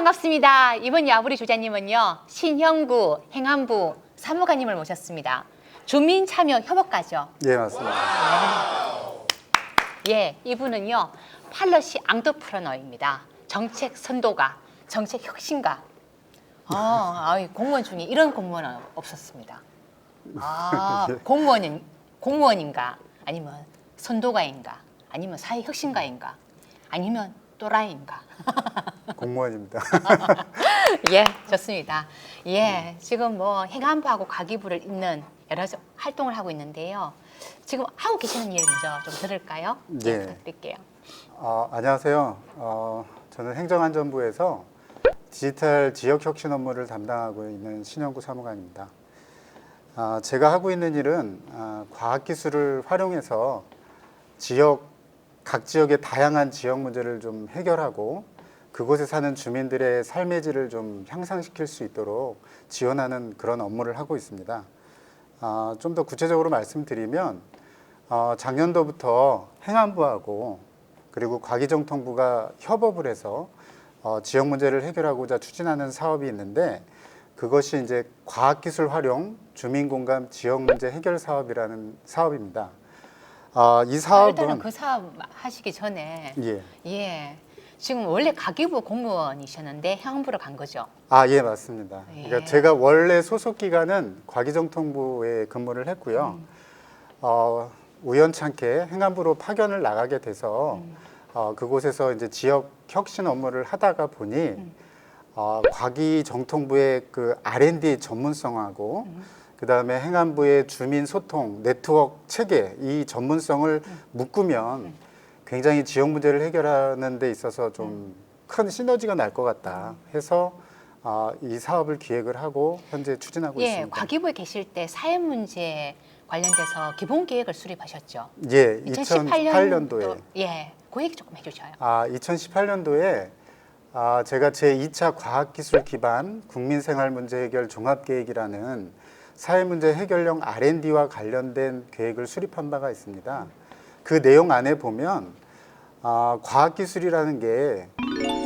네, 반갑습니다. 이번 야부리 주자님은요, 신형구 행안부 사무관님을 모셨습니다. 주민 참여 협업가죠. 예, 맞습니다. 예, 이분은요, 팔러시 앙터프러너입니다. 정책 선도가, 정책 혁신가. 아, 아이, 공무원 중에 이런 공무원은 없었습니다. 아, 공무원인, 공무원인가? 아니면 선도가인가? 아니면 사회 혁신가인가? 아니면 또라이인가? 공무원입니다. 예, 좋습니다. 예, 지금 뭐 행안부하고 과기부를 잇는 여러 활동을 하고 있는데요. 지금 하고 계시는 일 먼저 좀 들을까요? 예. 부탁드릴게요. 어, 안녕하세요. 어, 저는 행정안전부에서 디지털 지역 혁신 업무를 담당하고 있는 신영구 사무관입니다. 아, 제가 하고 있는 일은 아, 과학기술을 활용해서 지역 각 지역의 다양한 지역 문제를 좀 해결하고 그곳에 사는 주민들의 삶의 질을 좀 향상시킬 수 있도록 지원하는 그런 업무를 하고 있습니다. 아, 좀더 구체적으로 말씀드리면 어, 작년도부터 행안부하고 그리고 과기정통부가 협업을 해서 어, 지역 문제를 해결하고자 추진하는 사업이 있는데 그것이 이제 과학기술 활용 주민공감 지역 문제 해결 사업이라는 사업입니다. 아, 이 일단은 사업은 그 사업 하시기 전에 예, 예, 지금 원래 과기부 공무원이셨는데 행안부로 간 거죠. 아, 예, 맞습니다. 예. 그러니까 제가 원래 소속 기관은 과기정통부에 근무를 했고요. 음. 어, 우연찮게 행안부로 파견을 나가게 돼서 음. 어, 그곳에서 이제 지역 혁신 업무를 하다가 보니 음. 어, 과기정통부의 그 R&D 전문성하고 음. 그 다음에 행안부의 주민 소통 네트워크 체계 이 전문성을 음. 묶으면 굉장히 지역 문제를 해결하는 데 있어서 좀 음. 큰 시너지가 날 것 같다 해서 어, 이 사업을 기획을 하고 현재 추진하고 예, 있습니다. 과기부에 계실 때 사회 문제 관련돼서 기본 계획을 수립하셨죠. 예, 2018년도 2018년도에 예, 그 얘기 조금 해주셔요. 아, 2018년도에 아, 제가 제 2차 과학기술 기반 국민생활 문제 해결 종합 계획이라는 사회문제 해결형 R&D와 관련된 계획을 수립한 바가 있습니다. 그 내용 안에 보면 아, 과학기술이라는 게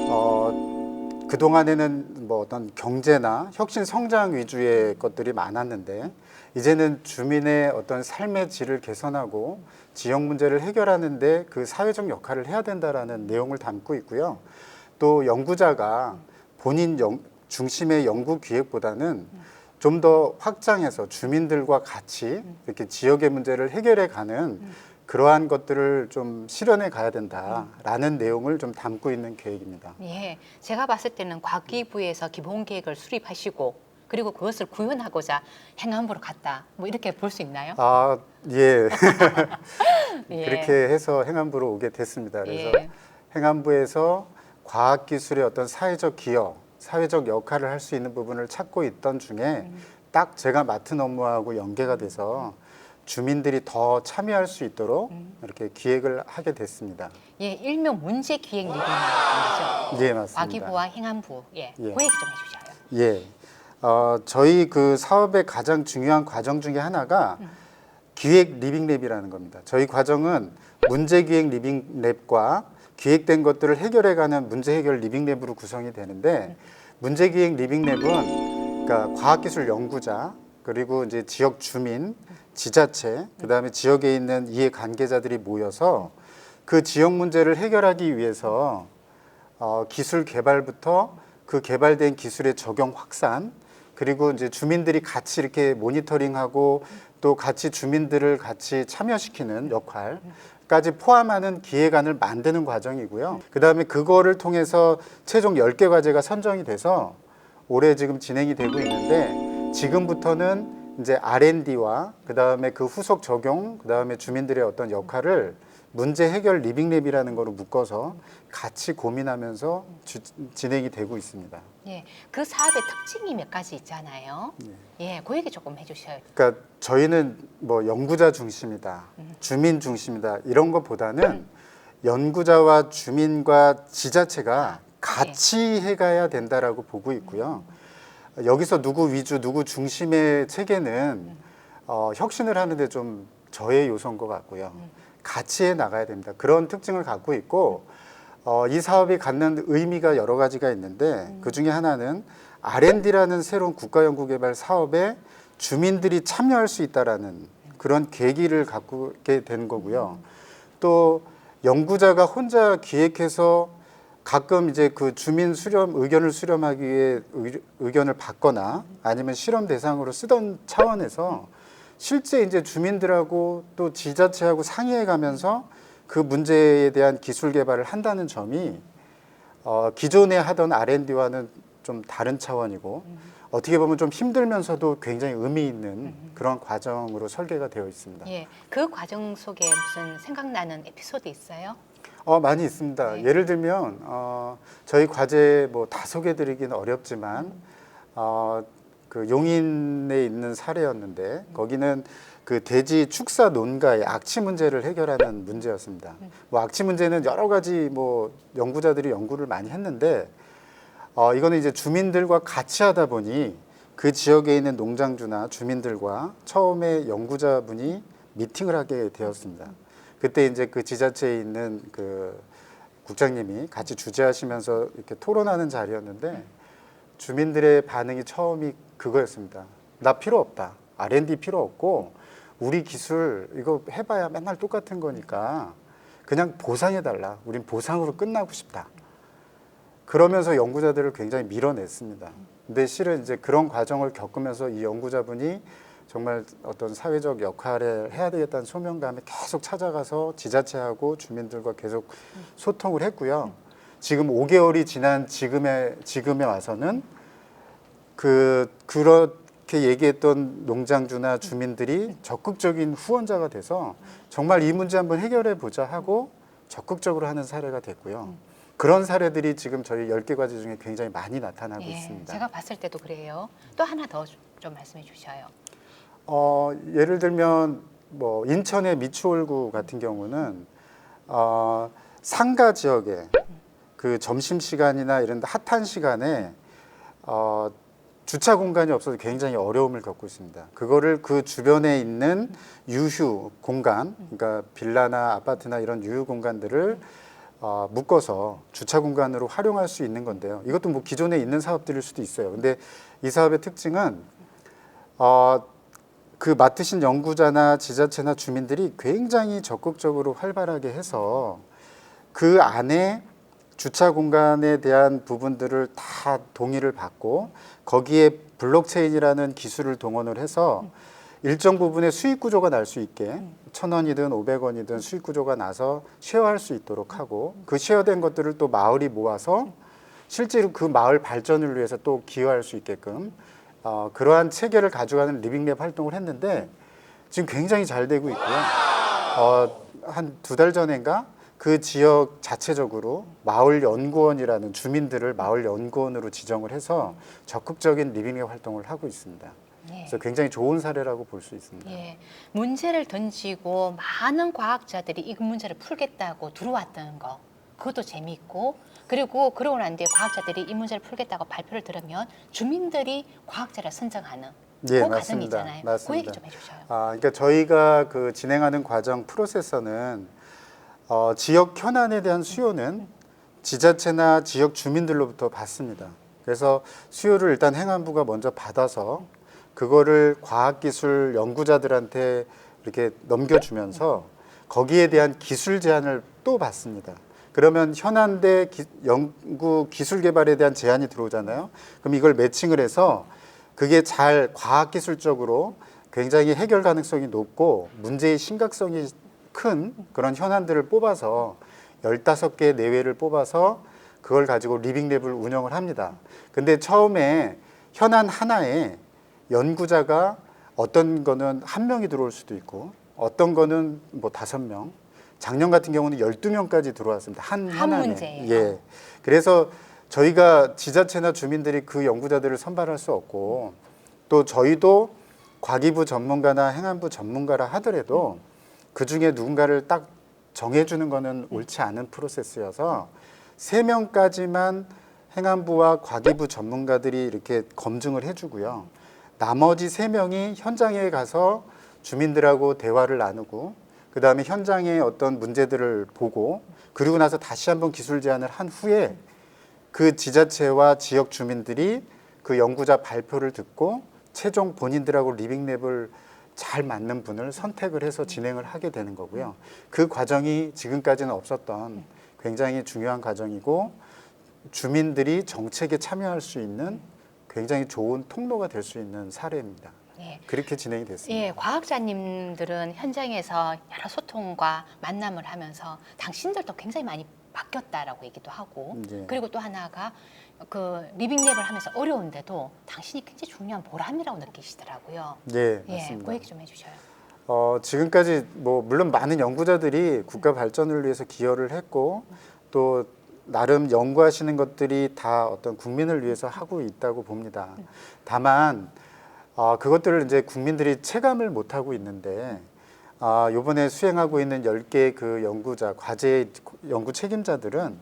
어, 그동안에는 뭐 어떤 경제나 혁신 성장 위주의 것들이 많았는데 이제는 주민의 어떤 삶의 질을 개선하고 지역 문제를 해결하는데 그 사회적 역할을 해야 된다라는 내용을 담고 있고요. 또 연구자가 본인 연- 중심의 연구 기획보다는 좀 더 확장해서 주민들과 같이 이렇게 지역의 문제를 해결해 가는 그러한 것들을 좀 실현해 가야 된다라는 내용을 좀 담고 있는 계획입니다. 예, 제가 봤을 때는 과기부에서 기본 계획을 수립하시고 그리고 그것을 구현하고자 행안부로 갔다. 뭐 이렇게 볼 수 있나요? 아, 예. 예. 그렇게 해서 행안부로 오게 됐습니다. 그래서 예. 행안부에서 과학기술의 어떤 사회적 기여, 사회적 역할을 할 수 있는 부분을 찾고 있던 중에 딱 제가 맡은 업무하고 연계가 돼서 주민들이 더 참여할 수 있도록 이렇게 기획을 하게 됐습니다. 예, 일명 문제 기획 리뷰죠. 예, 맞습니다. 과기부와 행안부. 예, 예. 그 얘기 좀 해주셔요. 예. 어, 저희 그 사업의 가장 중요한 과정 중에 하나가 기획 리빙랩이라는 겁니다. 저희 과정은 문제 기획 리빙랩과 기획된 것들을 해결해가는 문제 해결 리빙랩으로 구성이 되는데 문제 기획 리빙랩은 그러니까 과학기술 연구자 그리고 이제 지역 주민, 지자체, 그다음에 지역에 있는 이해 관계자들이 모여서 그 지역 문제를 해결하기 위해서 어, 기술 개발부터 그 개발된 기술의 적용 확산 그리고 이제 주민들이 같이 이렇게 모니터링하고 또 같이 주민들을 같이 참여시키는 역할 까지 포함하는 기획안을 만드는 과정이고요. 그 다음에 그거를 통해서 최종 10개 과제가 선정이 돼서 올해 지금 진행이 되고 있는데 지금부터는 이제 R&D와 그 다음에 그 후속 적용, 그 다음에 주민들의 어떤 역할을 문제 해결 리빙랩이라는 거로 묶어서 같이 고민하면서 주- 진행이 되고 있습니다. 예, 그 사업의 특징이 몇 가지 있잖아요. 네. 예, 그 얘기 조금 해주셔요. 그러니까 저희는 뭐 연구자 중심이다, 주민 중심이다 이런 것보다는 연구자와 주민과 지자체가 같이 해가야 된다라고 보고 있고요. 여기서 누구 위주, 누구 중심의 체계는 어, 혁신을 하는데 좀 저의 요소인 것 같고요. 같이 해 나가야 됩니다. 그런 특징을 갖고 있고 어, 이 사업이 갖는 의미가 여러 가지가 있는데 그 중에 하나는 R&D라는 새로운 국가연구개발 사업에 주민들이 참여할 수 있다라는 그런 계기를 갖게 된 거고요. 또 연구자가 혼자 기획해서 가끔 이제 그 주민 수렴 의견을 수렴하기 위해 의, 의견을 받거나 아니면 실험 대상으로 쓰던 차원에서 실제 이제 주민들하고 또 지자체하고 상의해 가면서 그 문제에 대한 기술 개발을 한다는 점이 어, 기존에 하던 R&D와는 좀 다른 차원이고 어떻게 보면 좀 힘들면서도 굉장히 의미 있는 그런 과정으로 설계가 되어 있습니다. 예, 그 과정 속에 무슨 생각나는 에피소드 있어요? 어, 많이 있습니다. 네. 예를 들면 어, 저희 과제 뭐 다 소개드리기는 어렵지만 어, 그 용인에 있는 사례였는데 거기는 그 돼지 축사 논가의 악취 문제를 해결하는 문제였습니다. 뭐 악취 문제는 여러 가지 뭐 연구자들이 연구를 많이 했는데 어, 이거는 이제 주민들과 같이 하다 보니 그 지역에 있는 농장주나 주민들과 처음에 연구자분이 미팅을 하게 되었습니다. 그때 이제 그 지자체에 있는 그 국장님이 같이 주재하시면서 이렇게 토론하는 자리였는데 주민들의 반응이 처음이 그거였습니다. 나 필요 없다. R&D 필요 없고 우리 기술 이거 해봐야 맨날 똑같은 거니까 그냥 보상해 달라. 우린 보상으로 끝나고 싶다. 그러면서 연구자들을 굉장히 밀어냈습니다. 근데 실은 이제 그런 과정을 겪으면서 이 연구자분이 정말 어떤 사회적 역할을 해야 되겠다는 소명감에 계속 찾아가서 지자체하고 주민들과 계속 소통을 했고요. 지금 5개월이 지난 지금에 지금에 와서는 그 그렇게 얘기했던 농장주나 주민들이 적극적인 후원자가 돼서 정말 이 문제 한번 해결해 보자 하고 적극적으로 하는 사례가 됐고요. 그런 사례들이 지금 저희 10개 과제 중에 굉장히 많이 나타나고 예, 있습니다. 제가 봤을 때도 그래요. 또 하나 더 좀 말씀해 주셔요. 어, 예를 들면 뭐 인천의 미추홀구 같은 경우는 어, 상가 지역에 그 점심 시간이나 이런 데 핫한 시간에 어, 주차 공간이 없어서 굉장히 어려움을 겪고 있습니다. 그거를 그 주변에 있는 유휴 공간, 그러니까 빌라나 아파트나 이런 유휴 공간들을 어, 묶어서 주차 공간으로 활용할 수 있는 건데요. 이것도 뭐 기존에 있는 사업들일 수도 있어요. 근데 이 사업의 특징은 어, 그 맡으신 연구자나 지자체나 주민들이 굉장히 적극적으로 활발하게 해서 그 안에 주차 공간에 대한 부분들을 다 동의를 받고 거기에 블록체인이라는 기술을 동원을 해서 일정 부분의 수익 구조가 날 수 있게 천 원이든 오백 원이든 수익 구조가 나서 쉐어할 수 있도록 하고 그 쉐어된 것들을 또 마을이 모아서 실제로 그 마을 발전을 위해서 또 기여할 수 있게끔 어, 그러한 체계를 가져가는 리빙랩 활동을 했는데 지금 굉장히 잘 되고 있고요. 어, 한 두 달 전인가 그 지역 자체적으로 마을 연구원이라는 주민들을 마을 연구원으로 지정을 해서 적극적인 리빙랩 활동을 하고 있습니다. 예. 그래서 굉장히 좋은 사례라고 볼 수 있습니다. 예, 문제를 던지고 많은 과학자들이 이 문제를 풀겠다고 들어왔다는 거 그것도 재미있고 그리고 그러고 난 뒤에 과학자들이 이 문제를 풀겠다고 발표를 들으면 주민들이 과학자를 선정하는 예, 그 맞습니다. 과정이잖아요. 그 맞습니다. 얘기 좀 해주셔요. 아, 그러니까 저희가 그 진행하는 과정 프로세서는 어, 지역 현안에 대한 수요는 지자체나 지역 주민들로부터 받습니다. 그래서 수요를 일단 행안부가 먼저 받아서 그거를 과학기술 연구자들한테 이렇게 넘겨주면서 거기에 대한 기술 제안을 또 받습니다. 그러면 현안대 기- 연구 기술 개발에 대한 제안이 들어오잖아요. 그럼 이걸 매칭을 해서 그게 잘 과학기술적으로 굉장히 해결 가능성이 높고 문제의 심각성이 큰 그런 현안들을 뽑아서 15개 내외를 뽑아서 그걸 가지고 리빙랩을 운영을 합니다. 근데 처음에 현안 하나에 연구자가 어떤 거는 한 명이 들어올 수도 있고 어떤 거는 뭐 다섯 명 작년 같은 경우는 12명까지 들어왔습니다. 한한 현안에. 문제예요. 예. 그래서 저희가 지자체나 주민들이 그 연구자들을 선발할 수 없고 또 저희도 과기부 전문가나 행안부 전문가라 하더라도 그 중에 누군가를 딱 정해주는 거는 옳지 않은 프로세스여서 세 명까지만 행안부와 과기부 전문가들이 이렇게 검증을 해주고요. 나머지 세 명이 현장에 가서 주민들하고 대화를 나누고 그 다음에 현장의 어떤 문제들을 보고 그리고 나서 다시 한번 기술 제안을 한 후에 그 지자체와 지역 주민들이 그 연구자 발표를 듣고 최종 본인들하고 리빙랩을 잘 맞는 분을 선택을 해서 진행을 하게 되는 거고요. 그 과정이 지금까지는 없었던 굉장히 중요한 과정이고 주민들이 정책에 참여할 수 있는 굉장히 좋은 통로가 될 수 있는 사례입니다. 예. 그렇게 진행이 됐습니다. 예, 과학자님들은 현장에서 여러 소통과 만남을 하면서 당신들도 굉장히 많이 바뀌었다라고 얘기도 하고 네. 그리고 또 하나가 그 리빙랩을 하면서 어려운데도 당신이 굉장히 중요한 보람이라고 느끼시더라고요. 네, 예, 맞습니다. 그 얘기 좀 해주셔요. 어, 지금까지 뭐 물론 많은 연구자들이 국가 발전을 위해서 기여를 했고 또 나름 연구하시는 것들이 다 어떤 국민을 위해서 하고 있다고 봅니다. 다만 어, 그것들을 이제 국민들이 체감을 못 하고 있는데 아, 요번에 수행하고 있는 10개 그 연구자, 과제 연구 책임자들은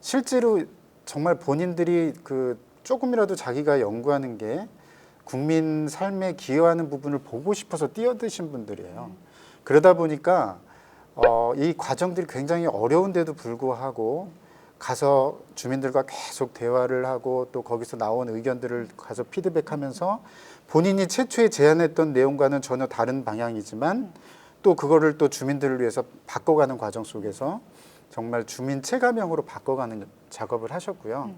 실제로 정말 본인들이 그 조금이라도 자기가 연구하는 게 국민 삶에 기여하는 부분을 보고 싶어서 뛰어드신 분들이에요. 그러다 보니까 어, 이 과정들이 굉장히 어려운데도 불구하고 가서 주민들과 계속 대화를 하고 또 거기서 나온 의견들을 가서 피드백하면서 본인이 최초에 제안했던 내용과는 전혀 다른 방향이지만 또 그거를 또 주민들을 위해서 바꿔가는 과정 속에서 정말 주민 체감형으로 바꿔가는 작업을 하셨고요.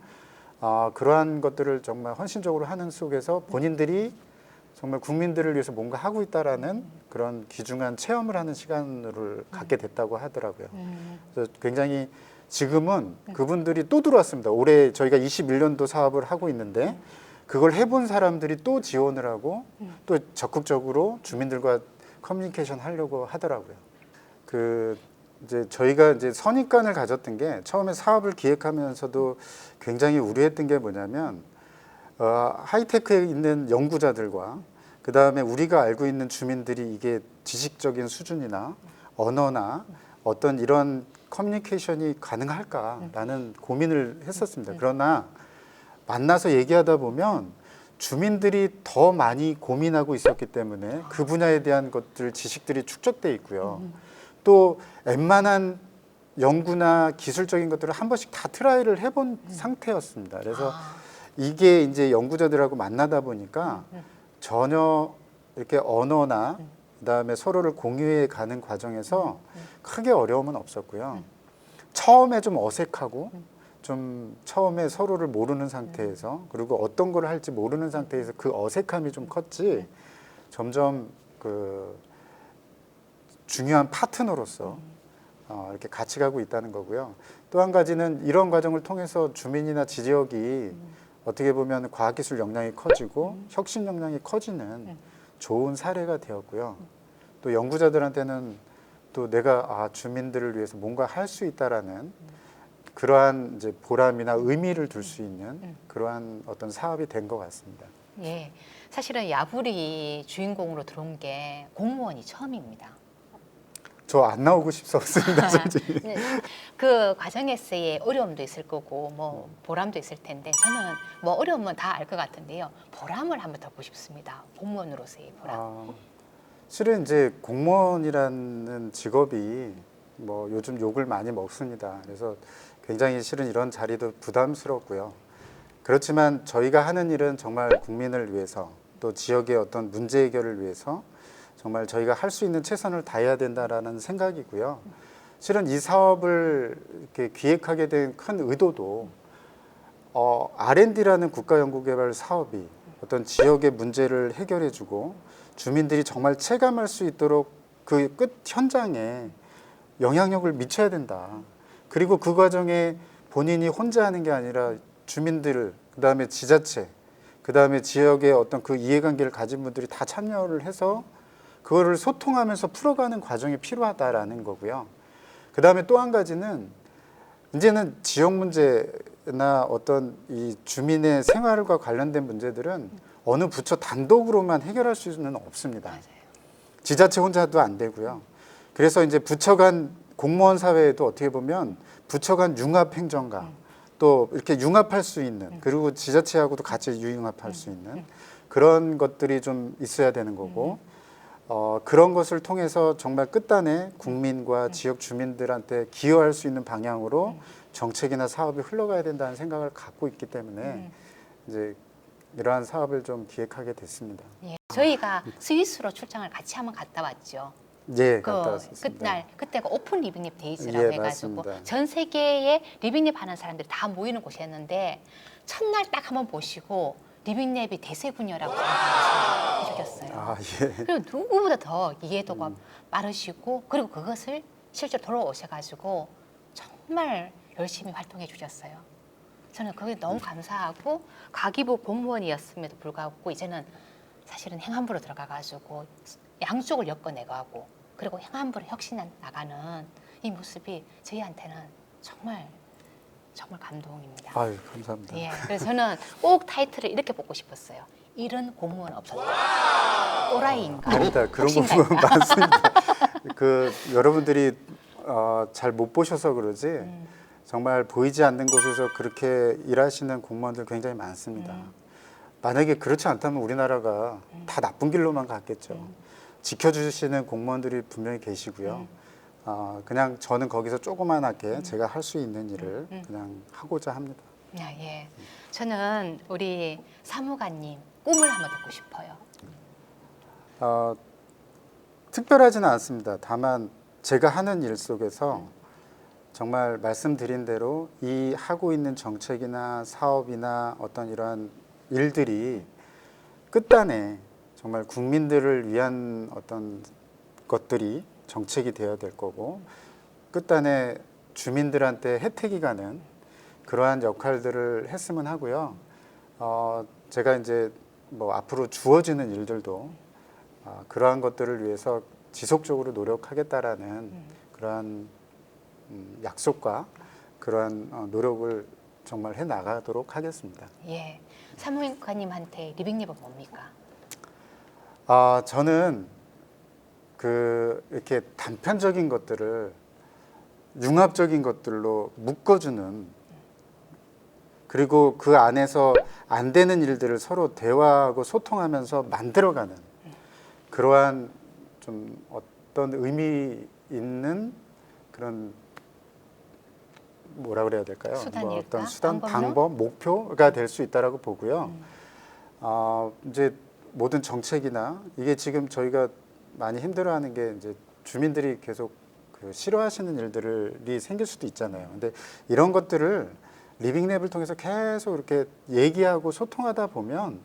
아, 그러한 것들을 정말 헌신적으로 하는 속에서 본인들이 정말 국민들을 위해서 뭔가 하고 있다라는 그런 귀중한 체험을 하는 시간을 갖게 됐다고 하더라고요. 음, 그래서 굉장히 지금은 그분들이 또 들어왔습니다. 올해 저희가 21년도 사업을 하고 있는데 그걸 해본 사람들이 또 지원을 하고 또 적극적으로 주민들과 커뮤니케이션 하려고 하더라고요. 그 이제 저희가 이제 선입관을 가졌던 게 처음에 사업을 기획하면서도 굉장히 우려했던 게 뭐냐면 어, 하이테크에 있는 연구자들과 그 다음에 우리가 알고 있는 주민들이 이게 지식적인 수준이나 언어나 어떤 이런 커뮤니케이션이 가능할까라는 고민을 했었습니다. 그러나 만나서 얘기하다 보면 주민들이 더 많이 고민하고 있었기 때문에 그 분야에 대한 것들 지식들이 축적돼 있고요. 또 웬만한 연구나 기술적인 것들을 한 번씩 다 트라이를 해본 상태였습니다. 그래서 아, 이게 이제 연구자들하고 만나다 보니까 전혀 이렇게 언어나 그다음에 서로를 공유해 가는 과정에서 크게 어려움은 없었고요. 처음에 좀 어색하고 좀 처음에 서로를 모르는 상태에서 그리고 어떤 걸 할지 모르는 상태에서 그 어색함이 좀 컸지. 점점 그 중요한 파트너로서 어, 이렇게 같이 가고 있다는 거고요. 또 한 가지는 이런 과정을 통해서 주민이나 지역이 어떻게 보면 과학기술 역량이 커지고 혁신 역량이 커지는 좋은 사례가 되었고요. 또 연구자들한테는 또 내가 아, 주민들을 위해서 뭔가 할 수 있다라는 그러한 이제 보람이나 의미를 둘 수 있는 그러한 어떤 사업이 된 것 같습니다. 예, 사실은 야불이 주인공으로 들어온 게 공무원이 처음입니다. 저 안 나오고 싶었습니다, 솔직히. 네, 그 과정에서의 어려움도 있을 거고 뭐 보람도 있을 텐데 저는 뭐 어려움은 다 알 것 같은데요. 보람을 한번 더 보고 싶습니다. 공무원으로서의 보람. 아, 실은 이제 공무원이라는 직업이 뭐 요즘 욕을 많이 먹습니다. 그래서 굉장히 실은 이런 자리도 부담스럽고요. 그렇지만 저희가 하는 일은 정말 국민을 위해서 또 지역의 어떤 문제 해결을 위해서 정말 저희가 할 수 있는 최선을 다해야 된다라는 생각이고요. 실은 이 사업을 이렇게 기획하게 된 큰 의도도 어, R&D라는 국가연구개발 사업이 어떤 지역의 문제를 해결해주고 주민들이 정말 체감할 수 있도록 그 끝 현장에 영향력을 미쳐야 된다. 그리고 그 과정에 본인이 혼자 하는 게 아니라 주민들, 그 다음에 지자체, 그 다음에 지역의 어떤 그 이해관계를 가진 분들이 다 참여를 해서 그거를 소통하면서 풀어가는 과정이 필요하다라는 거고요. 그 다음에 또 한 가지는 이제는 지역 문제나 어떤 이 주민의 생활과 관련된 문제들은 어느 부처 단독으로만 해결할 수는 없습니다. 맞아요. 지자체 혼자도 안 되고요. 그래서 이제 부처 간 공무원 사회에도 어떻게 보면 부처 간 융합 행정가 또 이렇게 융합할 수 있는 그리고 지자체하고도 같이 융합할 수 있는 그런 것들이 좀 있어야 되는 거고 어, 그런 것을 통해서 정말 끝단에 국민과 지역 주민들한테 기여할 수 있는 방향으로 정책이나 사업이 흘러가야 된다는 생각을 갖고 있기 때문에 음. 이제 이러한 사업을 좀 기획하게 됐습니다. 예. 저희가 스위스로 출장을 같이 한번 갔다 왔죠. 예, 그 갔다 왔습니다. 그날 그때가 오픈 리빙립 데이즈라고 예, 해가지고 맞습니다. 전 세계에 리빙립 하는 사람들이 다 모이는 곳이었는데 첫날 딱 한번 보시고 리빙립이 대세군요라고 해주셨어요. 아 예. 그리고 누구보다 더 이해도가 음. 빠르시고 그리고 그것을 실제로 돌아오셔가지고 정말 열심히 활동해 주셨어요. 저는 그게 음. 너무 감사하고 가기부 공무원이었음에도 불구하고 이제는 사실은 행안부로 들어가가지고 양쪽을 엮어내가고 그리고 행안부로 혁신해 나가는 이 모습이 저희한테는 정말 정말 감동입니다. 아유 감사합니다. 예, 그래서 저는 꼭 타이틀을 이렇게 뽑고 싶었어요. 이런 공무원 없었다. 또라이인가? 아니다 그런? 부분 많습니다. 그 여러분들이 어, 잘 못 보셔서 그러지 음. 정말 보이지 않는 곳에서 그렇게 일하시는 공무원들 굉장히 많습니다. 음. 만약에 그렇지 않다면 우리나라가 다 나쁜 길로만 갔겠죠. 음. 지켜주시는 공무원들이 분명히 계시고요. 음. 어, 그냥 저는 거기서 조그만하게 제가 할 수 있는 일을 음. 그냥 하고자 합니다. 아, 예. 저는 우리 사무관님 꿈을 한번 듣고 싶어요. 어, 특별하지는 않습니다. 다만 제가 하는 일 속에서 정말 말씀드린 대로 이 하고 있는 정책이나 사업이나 어떤 이러한 일들이 끝단에 정말 국민들을 위한 어떤 것들이 정책이 되어야 될 거고 끝단에 주민들한테 혜택이 가는 그러한 역할들을 했으면 하고요. 어, 제가 이제 뭐 앞으로 주어지는 일들도 아, 그러한 것들을 위해서 지속적으로 노력하겠다라는 그러한 음, 약속과 그러한 어, 노력을 정말 해 나가도록 하겠습니다. 예. 사무관님한테 리빙립은 뭡니까? 아 저는 그 이렇게 단편적인 것들을 융합적인 것들로 묶어주는 그리고 그 안에서 안 되는 일들을 서로 대화하고 소통하면서 만들어가는 그러한 좀 어떤 의미 있는 그런 뭐라 그래야 될까요? 뭐? 어떤 수단? 방법, 목표가 될 수 있다라고 보고요. 음. 어, 이제 모든 정책이나 이게 지금 저희가 많이 힘들어하는 게 이제 주민들이 계속 그 싫어하시는 일들이 생길 수도 있잖아요. 근데 이런 것들을 리빙랩을 통해서 계속 이렇게 얘기하고 소통하다 보면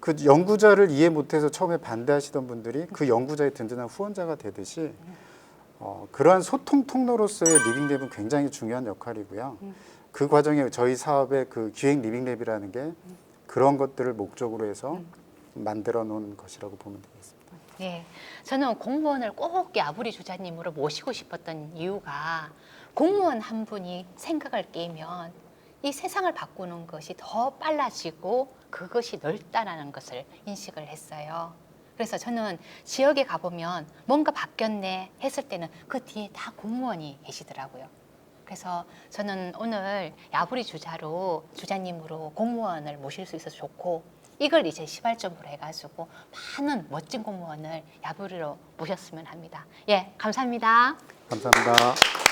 그 연구자를 이해 못해서 처음에 반대하시던 분들이 그 연구자의 든든한 후원자가 되듯이 어, 그러한 소통 통로로서의 리빙랩은 굉장히 중요한 역할이고요. 그 과정에 저희 사업의 그 기획 리빙랩이라는 게 그런 것들을 목적으로 해서 만들어 놓은 것이라고 보면 되겠습니다. 예. 저는 공무원을 꼭 야부리 주자님으로 모시고 싶었던 이유가 공무원 한 분이 생각을 깨면 이 세상을 바꾸는 것이 더 빨라지고 그것이 넓다라는 것을 인식을 했어요. 그래서 저는 지역에 가보면 뭔가 바뀌었네 했을 때는 그 뒤에 다 공무원이 계시더라고요. 그래서 저는 오늘 야부리 주자로 주자님으로 공무원을 모실 수 있어서 좋고 이걸 이제 시발점으로 해가지고 많은 멋진 공무원을 야부리로 모셨으면 합니다. 예, 감사합니다. 감사합니다.